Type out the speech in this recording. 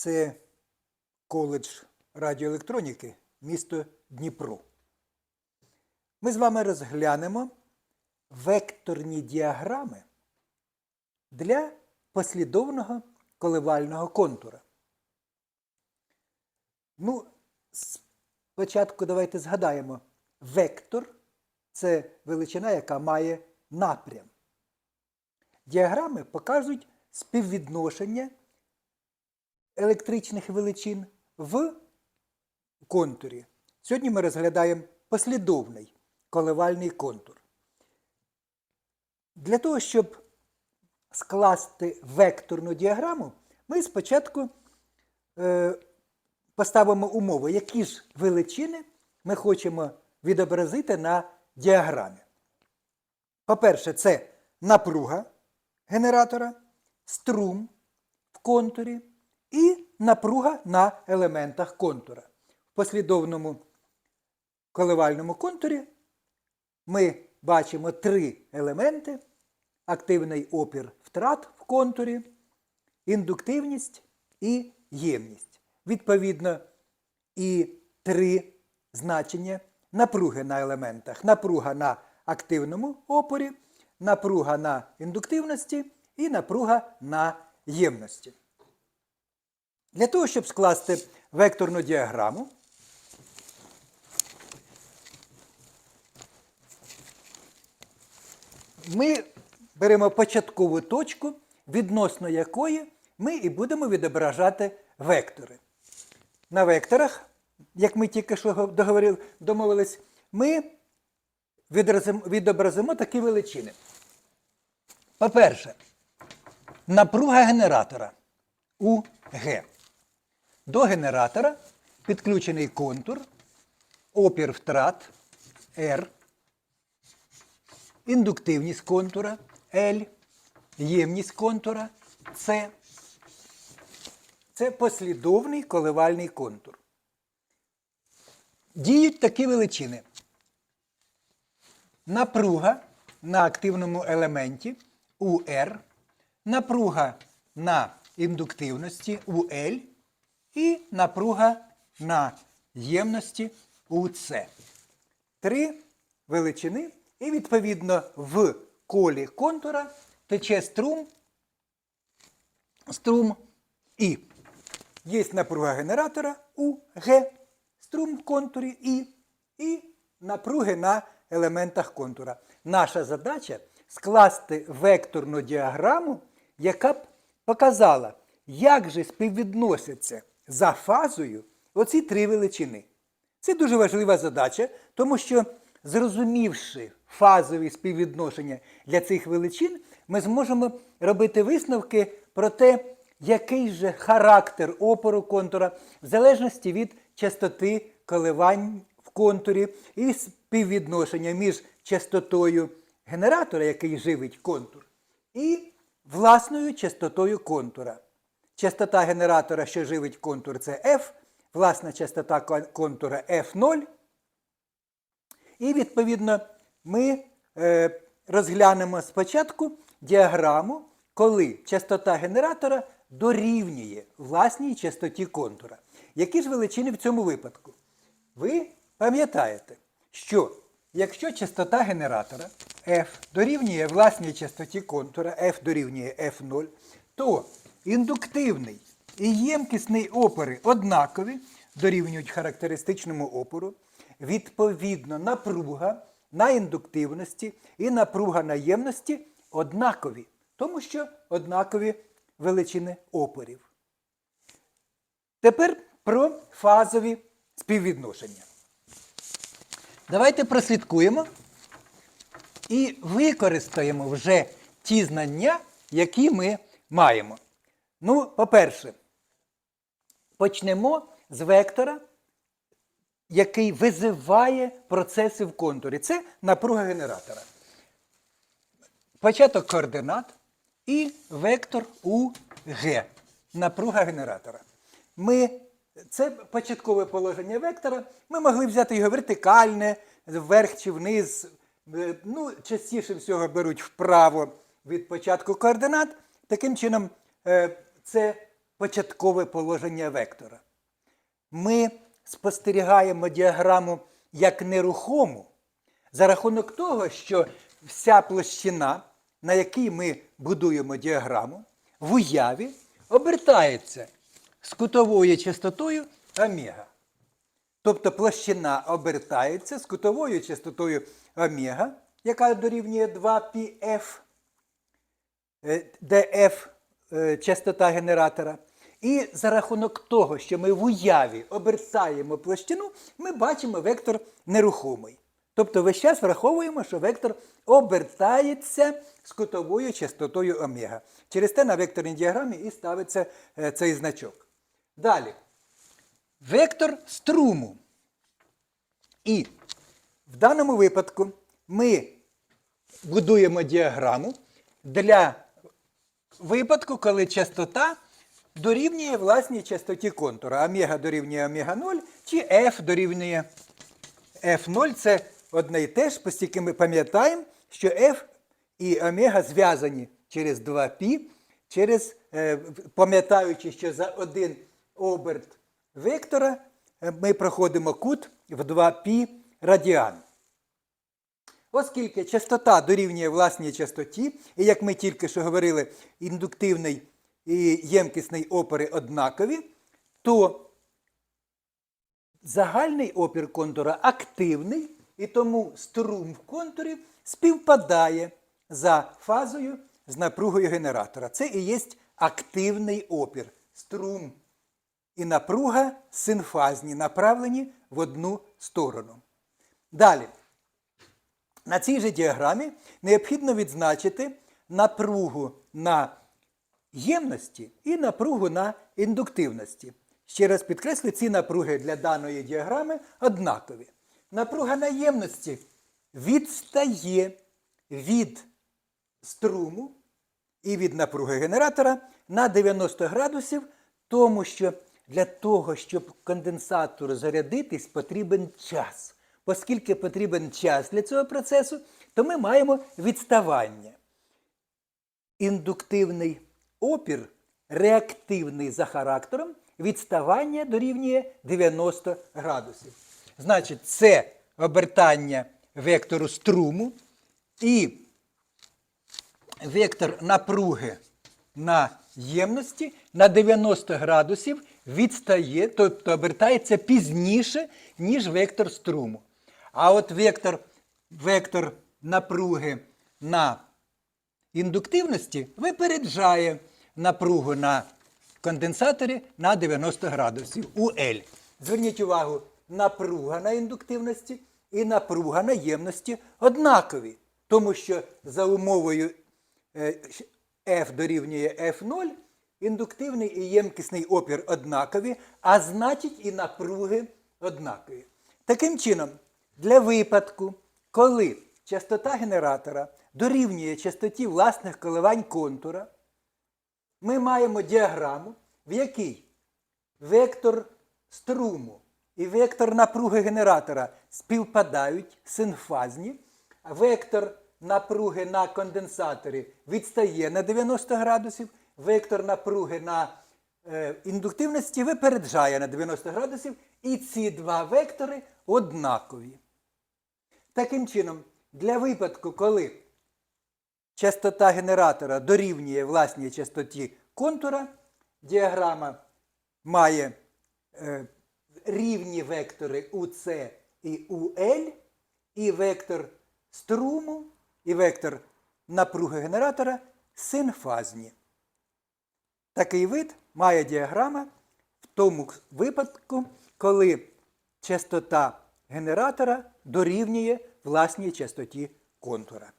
Це коледж радіоелектроніки, місто Дніпро. Ми з вами розглянемо векторні діаграми для послідовного коливального контура. Ну, спочатку давайте згадаємо, вектор це величина, яка має напрям. Діаграми показують співвідношення електричних величин в контурі. Сьогодні ми розглядаємо послідовний коливальний контур. Для того, щоб скласти векторну діаграму, ми спочатку е, поставимо умови, які ж величини ми хочемо відобразити на діаграмі. По-перше, це напруга генератора, струм в контурі і напруга на елементах контура. В послідовному коливальному контурі ми бачимо три елементи: активний опір втрат в контурі, індуктивність і ємність. Відповідно, і три значення напруги на елементах. Напруга на активному опорі, напруга на індуктивності і напруга на ємності. Для того, щоб скласти векторну діаграму, ми беремо початкову точку, відносно якої ми і будемо відображати вектори. На векторах, як ми тільки що договорили, домовились, ми відобразимо такі величини. По-перше, напруга генератора УГ. До генератора підключений контур, опір втрат R, індуктивність контура L, ємність контура С. Це послідовний коливальний контур. Діють такі величини. Напруга на активному елементі УР, напруга на індуктивності УЛ і напруга на ємності УЦ. Три величини, і відповідно в колі контура тече струм, струм І. Є напруга генератора УГ, струм в контурі І і напруги на елементах контура. Наша задача скласти векторну діаграму, яка б показала, як же співвідносяться за фазою оці три величини. Це дуже важлива задача, тому що, зрозумівши фазові співвідношення для цих величин, ми зможемо робити висновки про те, який же характер опору контура в залежності від частоти коливань в контурі і співвідношення між частотою генератора, який живить контур, і власною частотою контура. Частота генератора, що живить контур, це F, власна частота контура F0. І, відповідно, ми е, розглянемо спочатку діаграму, коли частота генератора дорівнює власній частоті контура. Які ж величини в цьому випадку? Ви пам'ятаєте, що якщо частота генератора F дорівнює власній частоті контура, F дорівнює F0, то індуктивний і ємкісний опори однакові дорівнюють характеристичному опору, відповідно, напруга на індуктивності і напруга на ємності однакові, тому що однакові величини опорів. Тепер про фазові співвідношення. Давайте прослідкуємо і використаємо вже ті знання, які ми маємо. Ну, по-перше, почнемо з вектора, який визиває процеси в контурі. Це напруга генератора. Початок координат і вектор УГ. Напруга генератора. Ми, це початкове положення вектора. Ми могли взяти його вертикальне, вверх чи вниз. Е, Ну, частіше всього беруть вправо від початку координат. Таким чином, е, це початкове положення вектора. Ми спостерігаємо діаграму як нерухому за рахунок того, що вся площина, на якій ми будуємо діаграму, в уяві обертається з кутовою частотою омега. Тобто площина обертається з кутовою частотою омега, яка дорівнює 2πf, е, де f частота генератора. І за рахунок того, що ми в уяві обертаємо площину, ми бачимо вектор нерухомий. Тобто весь час враховуємо, що вектор обертається з кутовою частотою омега. Через те на векторній діаграмі і ставиться е, цей значок. Далі. Вектор струму. І в даному випадку ми будуємо діаграму для випадку, коли частота дорівнює власній частоті контура. Омега дорівнює омега 0 чи F дорівнює F0 це одне і те ж, оскільки ми пам'ятаємо, що F і омега зв'язані через 2π, через, е, пам'ятаючи, що за один оберт вектора е, ми проходимо кут в 2π радіан. Оскільки частота дорівнює власній частоті, і як ми тільки що говорили, індуктивний і ємкісний опори однакові, то загальний опір контура активний, і тому струм в контурі співпадає за фазою з напругою генератора. Це і є активний опір. Струм і напруга синфазні, направлені в одну сторону. Далі. На цій же діаграмі необхідно відзначити напругу на ємності і напругу на індуктивності. Ще раз підкреслю, ці напруги для даної діаграми однакові. Напруга на ємності відстає від струму і від напруги генератора на 90 градусів, тому що для того, щоб конденсатор зарядитись, потрібен час. Оскільки потрібен час для цього процесу, то ми маємо відставання. Індуктивний опір реактивний за характером, відставання дорівнює 90 градусів. Значить, це обертання вектору струму і вектор напруги на ємності на 90 градусів відстає, тобто обертається пізніше, ніж вектор струму. А от вектор, вектор напруги на індуктивності випереджає напругу на конденсаторі на 90 градусів УЛ. Зверніть увагу, напруга на індуктивності і напруга на ємності однакові, тому що за умовою е, F дорівнює F0, індуктивний і ємкісний опір однакові, а значить і напруги однакові. Таким чином, для випадку, коли частота генератора дорівнює частоті власних коливань контура, ми маємо діаграму, в якій вектор струму і вектор напруги генератора співпадають синфазні, а вектор напруги на конденсаторі відстає на 90 градусів, вектор напруги на е, індуктивності випереджає на 90 градусів, і ці два вектори однакові. Таким чином, для випадку, коли частота генератора дорівнює власній частоті контура, діаграма має е, рівні вектори УЦ і УЛ, і вектор струму, і вектор напруги генератора синфазні. Такий вид має діаграма в тому випадку, коли частота генератора дорівнює власній частоті контура.